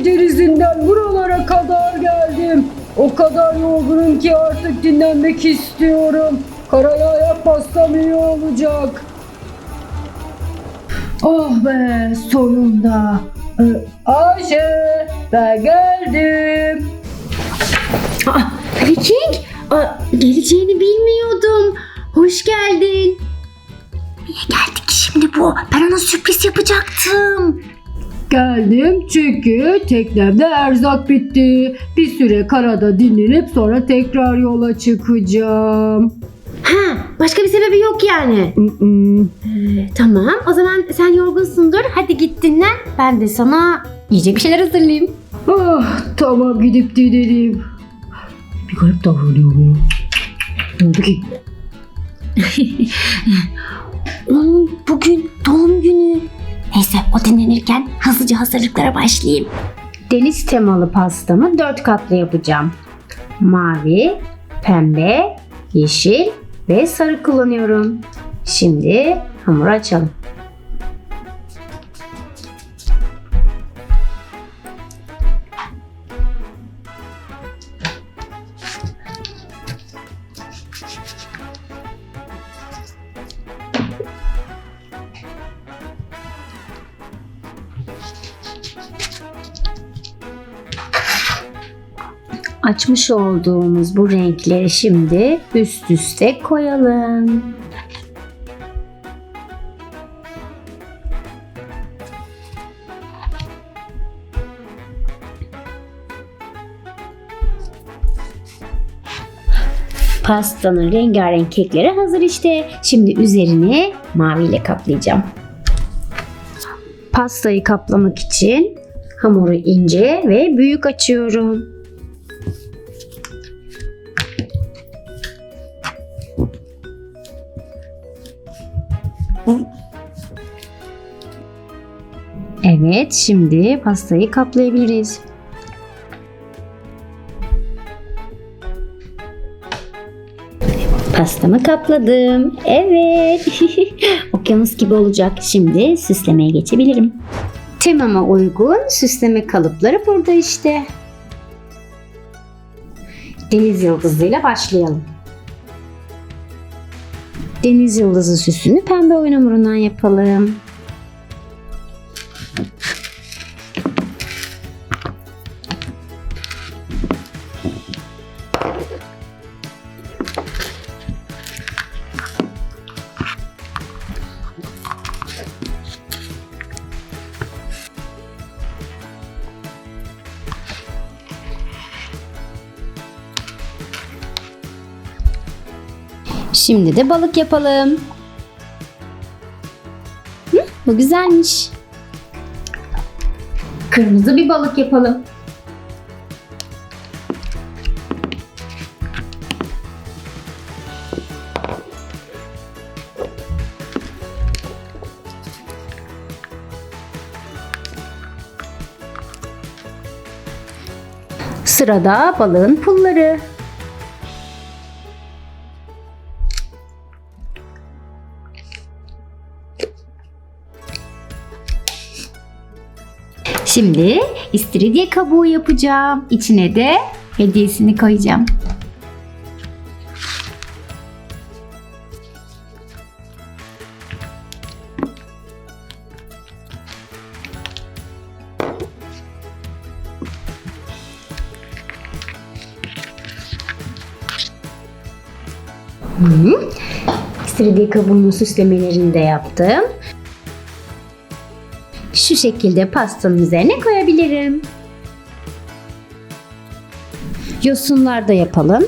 becerisinden buralara kadar geldim. O kadar yorgunum ki artık dinlenmek istiyorum. Karaya ayak bassam iyi olacak. Oh be sonunda. Ee, Ayşe ben geldim. Ah, Viking ah, geleceğini bilmiyordum. Hoş geldin. Niye geldi şimdi bu? Ben ona sürpriz yapacaktım. Geldim çünkü teknemde erzak bitti. Bir süre karada dinlenip sonra tekrar yola çıkacağım. Ha, başka bir sebebi yok yani. Mm-mm. Ee, tamam, o zaman sen yorgunsundur. Hadi git dinlen. Ben de sana yiyecek bir şeyler hazırlayayım. Ah, tamam gidip dinleneyim. Bir garip davranıyor bu. Ne oldu ki? Onun bugün doğum günü. Neyse o dinlenirken hızlıca hazırlıklara başlayayım. Deniz temalı pastamı dört katlı yapacağım. Mavi, pembe, yeşil ve sarı kullanıyorum. Şimdi hamuru açalım. Açmış olduğumuz bu renkleri şimdi üst üste koyalım. Pastanın rengarenk kekleri hazır işte. Şimdi üzerini maviyle kaplayacağım. Pastayı kaplamak için hamuru ince ve büyük açıyorum. Evet, şimdi pastayı kaplayabiliriz. Pastamı kapladım. Evet. Okyanus gibi olacak. Şimdi süslemeye geçebilirim. Temama uygun süsleme kalıpları burada işte. Deniz yıldızıyla başlayalım. Deniz yıldızı süsünü pembe oyun hamurundan yapalım. Şimdi de balık yapalım. Hı, bu güzelmiş. Kırmızı bir balık yapalım. Sırada balığın pulları. Şimdi istiridye kabuğu yapacağım. İçine de hediyesini koyacağım. Hı. İstiridye kabuğunun süslemelerini de yaptım. Şu şekilde pastanın üzerine koyabilirim. Yosunlar da yapalım.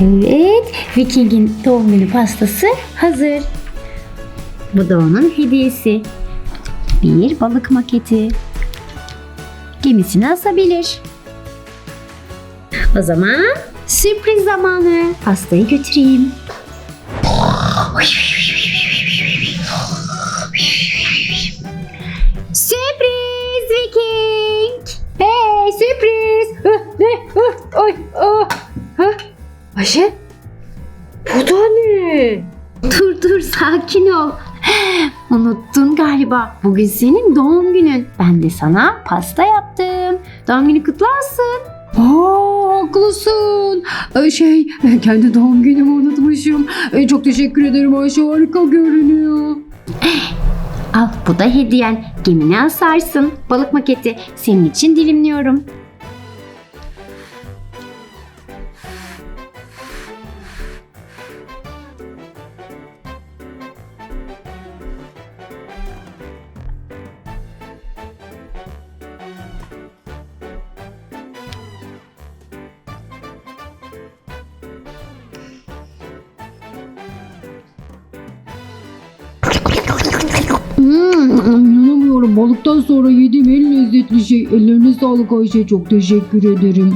Evet, Viking'in doğum günü pastası hazır. Bu da onun hediyesi. Bir balık maketi gemisine asabilir. O zaman sürpriz zamanı. Pastayı götüreyim. Sürpriz Viking. Hey sürpriz. Ne? Ah, ah. Ayşe? Bu da ne? Dur dur sakin ol. Unuttun galiba. Bugün senin doğum günün. Ben de sana pasta yaptım. Doğum günü kutlu olsun. Aa haklısın. Ee, Şey ben kendi doğum günümü unutmuşum. Ee, Çok teşekkür ederim Ayşe harika görünüyor. Al bu da hediyen. Gemini asarsın. Balık maketi. Senin için dilimliyorum. İnanamıyorum balıktan sonra yediğim en lezzetli şey. Ellerine sağlık Ayşe çok teşekkür ederim.